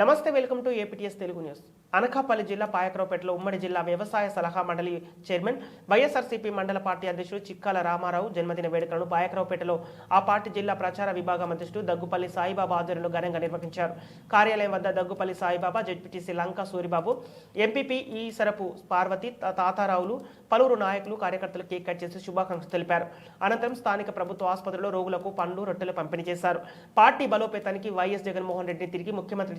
నమస్తే welcome to APTS Telugu news. Anakapalli జిల్లా పాయకరావుపేటలో ఉమ్మడి జిల్లా వ్యవసాయ సలహా మండలి చైర్మన్ వైఎస్ఆర్సీపీ మండల పార్టీ అధ్యక్షుడు చిక్కాల రామారావు జన్మదిన వేడుకలను పాయకరావుపేటలో ఆ పార్టీ జిల్లా ప్రచార విభాగం అధ్యక్షుడు దగ్గుపల్లి సాయిబాబా ఆధ్వర్యంలో ఘనంగా నిర్వహించారు. కార్యాలయం వద్ద దగ్గుపల్లి సాయిబాబా జెడ్పీటీసీ లంక సూరిబాబు ఎంపీపీ ఈసరపు పార్వతి తాతారావులు పలువురు నాయకులు కార్యకర్తలు కేక్ కట్ చేసి శుభాకాంక్షలు తెలిపారు. అనంతరం స్థానిక ప్రభుత్వ ఆసుపత్రిలో రోగులకు పండ్లు రొట్టెలు పంపిణీ చేశారు. పార్టీ బలోపేతానికి వైఎస్ జగన్మోహన్ రెడ్డిని తిరిగి ముఖ్యమంత్రి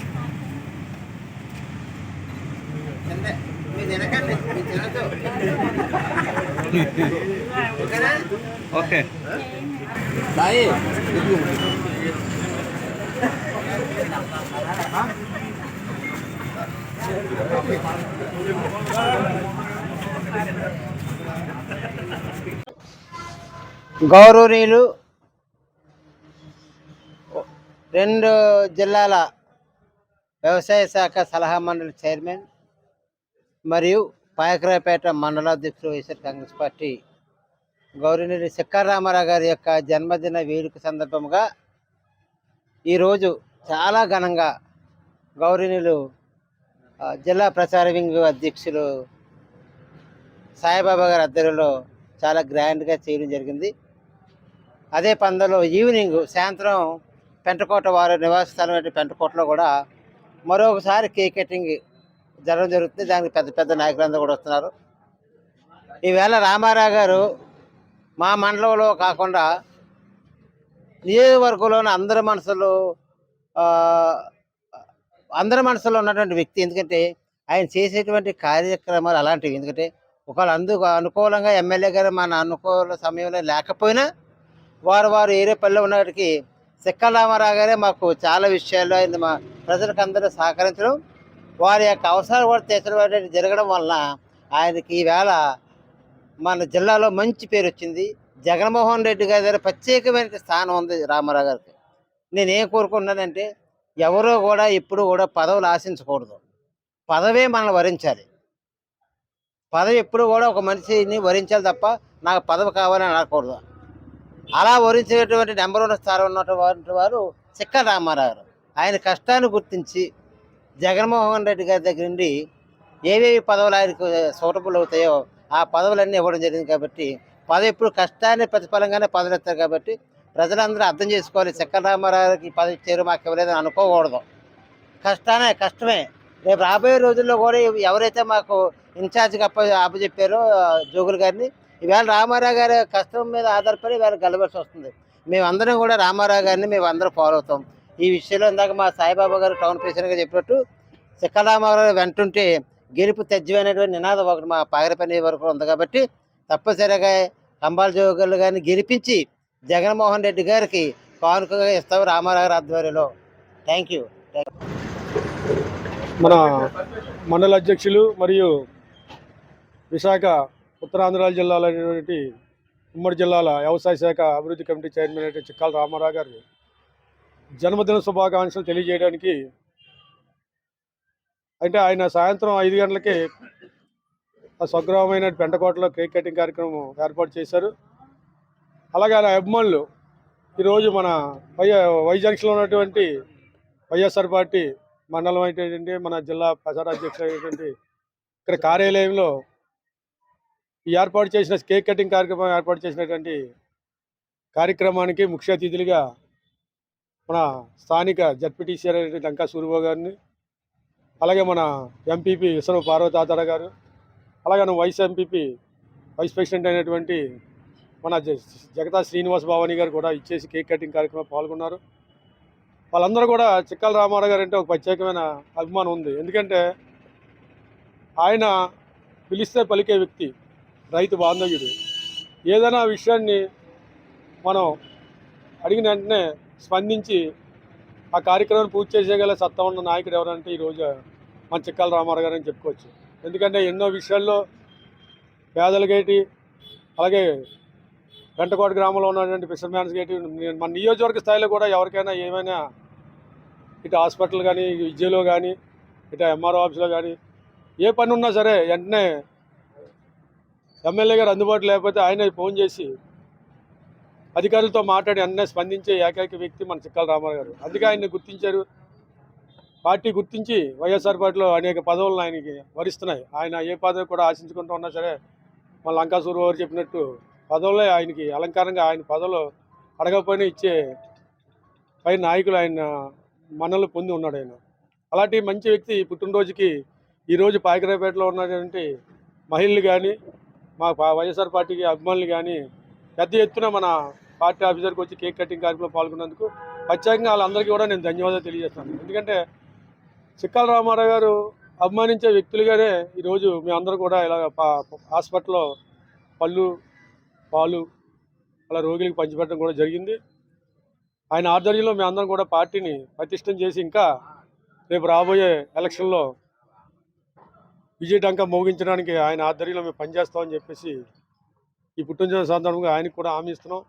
ఓకేనా గౌరవనీయులు రెండు జిల్లాల వ్యవసాయ శాఖ సలహా మండలి చైర్మన్ మరియు పాయకరావుపేట మండలాధ్యక్షుడు వైఎస్ఆర్ కాంగ్రెస్ పార్టీ గౌరవనీయులు శక్కరామారావు గారి యొక్క జన్మదిన వేడుక సందర్భంగా ఈరోజు చాలా ఘనంగా గౌరవనీయులు జిల్లా ప్రచార వింగ్ అధ్యక్షులు సాయిబాబా గారి ఆధ్వర్యంలో చాలా గ్రాండ్గా చేయడం జరిగింది. అదే పందలో ఈవినింగ్ సాయంత్రం పెంటకోట వారి నివాస స్థలం పెంటకోటలో కూడా మరొకసారి కేక్ కటింగ్ జరగడం జరుగుతుంది. దానికి పెద్ద పెద్ద నాయకులందరూ కూడా వస్తున్నారు. ఈవేళ రామారావు గారు మా మండలంలో కాకుండా నియోజకవర్గంలోని అందరి మనసులో అందరి మనసులో ఉన్నటువంటి వ్యక్తి. ఎందుకంటే ఆయన చేసేటువంటి కార్యక్రమాలు అలాంటివి. ఎందుకంటే ఒకవేళ అందుకు అనుకూలంగా ఎమ్మెల్యే గారు మన అనుకూల సమయంలో లేకపోయినా వారు వారు ఏరే పల్లె ఉన్నటికి సిక్కల రామారావు గారే మాకు చాలా విషయాల్లో ఆయన మా ప్రజలకు అందరూ సహకరించడం వారి యొక్క అవసరాలు కూడా తీర్చడం జరగడం వలన ఆయనకి ఈవేళ మన జిల్లాలో మంచి పేరు వచ్చింది. జగన్మోహన్ రెడ్డి గారి దగ్గర ప్రత్యేకమైన స్థానం ఉంది రామారావు గారికి. నేనేం కోరుకున్నానంటే ఎవరో కూడా ఎప్పుడు కూడా పదవులు ఆశించకూడదు. పదవే మనల్ని వరించాలి. పదవి ఎప్పుడు కూడా ఒక మనిషిని వరించాలి తప్ప నాకు పదవి కావాలని అనకూడదు. అలా వరించేటువంటి నెంబర్ వన్ స్థానం ఉన్నటువంటి వారు చిక్క రామారావు గారు. ఆయన కష్టాన్ని గుర్తించి జగన్మోహన్ రెడ్డి గారి దగ్గర నుండి ఏవేవి పదవులు ఆయనకు సూటబుల్ అవుతాయో ఆ పదవులన్నీ ఇవ్వడం జరిగింది కాబట్టి పదవి ఎప్పుడు కష్టాన్ని ప్రతిఫలంగానే పదవులు ఇస్తారు కాబట్టి ప్రజలందరూ అర్థం చేసుకోవాలి. చిక్క రామారావుకి పదవి ఇచ్చారు మాకు ఇవ్వలేదని అనుకోకూడదు. కష్టానే కష్టమే. రేపు రాబోయే రోజుల్లో కూడా ఎవరైతే మాకు ఇన్ఛార్జ్గా అప్ప అప్పచెప్పారో జోగులు గారిని ఈవేళ రామారావు గారి కష్టం మీద ఆధారపడి వేళ గెలవలసి వస్తుంది. మేమందరం కూడా రామారావు గారిని మేము అందరం ఫాలో అవుతాం. ఈ విషయంలో ఇందాక మా సాయిబాబా గారు టౌన్ ప్రెసిడెంట్గా చెప్పినట్టు చిక్కరామారావు వెంటుంటే గెలుపు తజ్జమైనటువంటి నినాదం ఒకటి మా పాగరపని వరకు ఉంది కాబట్టి తప్పనిసరిగా కంబాల జోగులు గారిని గెలిపించి జగన్మోహన్ రెడ్డి గారికి కానుకగా ఇస్తాం రామారావు గారి ఆధ్వర్యంలో థ్యాంక్ యూ మన మండల అధ్యక్షులు మరియు విశాఖ ఉత్తరాంధ్ర జిల్లాలైనటువంటి ఉమ్మడి జిల్లాల వ్యవసాయ శాఖ అభివృద్ధి కమిటీ చైర్మన్ అయిన చిక్కాల రామారావు గారు జన్మదిన శుభాకాంక్షలు తెలియజేయడానికి అంటే ఆయన సాయంత్రం ఐదు గంటలకి ఆ స్వగ్రామమైన పెంటకోటలో కేక్ కటింగ్ కార్యక్రమం ఏర్పాటు చేశారు. అలాగే ఆయన అభిమానులు ఈరోజు మన వై వై జంక్షన్లో ఉన్నటువంటి వైఎస్ఆర్ పార్టీ మండలం అయినటువంటి మన జిల్లా ప్రచార అధ్యక్షులు అయినటువంటి ఇక్కడ కార్యాలయంలో ఏర్పాటు చేసిన కేక్ కటింగ్ కార్యక్రమం ఏర్పాటు చేసినటువంటి కార్యక్రమానికి ముఖ్య అతిథులుగా మన స్థానిక జడ్పీటీసీ అయినటువంటి లంకా సూర్యబాబు గారిని అలాగే మన ఎంపీపీ విశ్వ పార్వతాతార గారు అలాగే మన వైస్ ఎంపీపీ వైస్ ప్రెసిడెంట్ అయినటువంటి మన జ- జగతా శ్రీనివాస్ భావాని గారు కూడా ఇచ్చేసి కేక్ కటింగ్ కార్యక్రమంలో పాల్గొన్నారు. వాళ్ళందరూ కూడా చిక్కల రామారావు గారు అంటే ఒక ప్రత్యేకమైన అభిమానం ఉంది. ఎందుకంటే ఆయన పిలిస్తే పలికే వ్యక్తి రైతు బాంధవ్యుడు. ఏదైనా విషయాన్ని మనం అడిగిన వెంటనే స్పందించి ఆ కార్యక్రమాన్ని పూర్తి చేసేగల సత్తా ఉన్న నాయకుడు ఎవరంటే ఈరోజు మన చిక్కాల రామారావు గారు అని చెప్పుకోవచ్చు. ఎందుకంటే ఎన్నో విషయాల్లో పేదలకేటి అలాగే వెంటకోట గ్రామంలో ఉన్నటువంటి ఫిషర్మ్యాన్స్ గేటి మన నియోజకవర్గ స్థాయిలో కూడా ఎవరికైనా ఏమైనా ఇటు హాస్పిటల్ కానీ విద్యలో కానీ ఇటు ఎంఆర్ఓ ఆఫీస్లో కానీ ఏ పని ఉన్నా సరే వెంటనే ఎమ్మెల్యే గారు అందుబాటులో లేకపోతే ఆయన ఫోన్ చేసి అధికారులతో మాట్లాడి అన్నీ స్పందించే ఏకైక వ్యక్తి మన చిక్కల రామారావు గారు. అందుకే ఆయన్ని గుర్తించారు. పార్టీ గుర్తించి వైఎస్ఆర్ పార్టీలో అనేక పదవులను ఆయనకి వరిస్తున్నాయి. ఆయన ఏ పదవి కూడా ఆశించుకుంటూ ఉన్నా సరే మన లంకాసూరు గారు చెప్పినట్టు పదవులే ఆయనకి అలంకారంగా ఆయన పదవులు అడగకపోయినా ఇచ్చే పై నాయకులు ఆయన మనలు పొంది ఉన్నాడు ఆయన. అలాంటి మంచి వ్యక్తి పుట్టినరోజుకి ఈరోజు పాయకరాపేటలో ఉన్నటువంటి మహిళలు కానీ మా వైఎస్ఆర్ పార్టీకి అభిమానులు కానీ పెద్ద ఎత్తున మన పార్టీ ఆఫీసర్కి వచ్చి కేక్ కటింగ్ కార్యక్రమంలో పాల్గొన్నందుకు ప్రత్యేకంగా వాళ్ళందరికీ కూడా నేను ధన్యవాదాలు తెలియజేస్తాను ఎందుకంటే చిక్కాల రామారావు గారు అభిమానించే వ్యక్తులుగానే ఈరోజు మీ అందరూ కూడా ఇలా పా- హాస్పిటల్లో పళ్ళు పాలు అలా రోగులకు పంచిపెట్టడం కూడా జరిగింది. ఆయన ఆధ్వర్యంలో అందరం కూడా పార్టీని ప్రతిష్టం చేసి ఇంకా రేపు రాబోయే ఎలక్షన్లో విజయ మోగించడానికి ఆయన ఆధ్వర్యంలో మేము పనిచేస్తామని చెప్పేసి ఈ పుట్టినరోజు సందర్భంగా ఆయనకు కూడా హామీ ఇస్తున్నాం.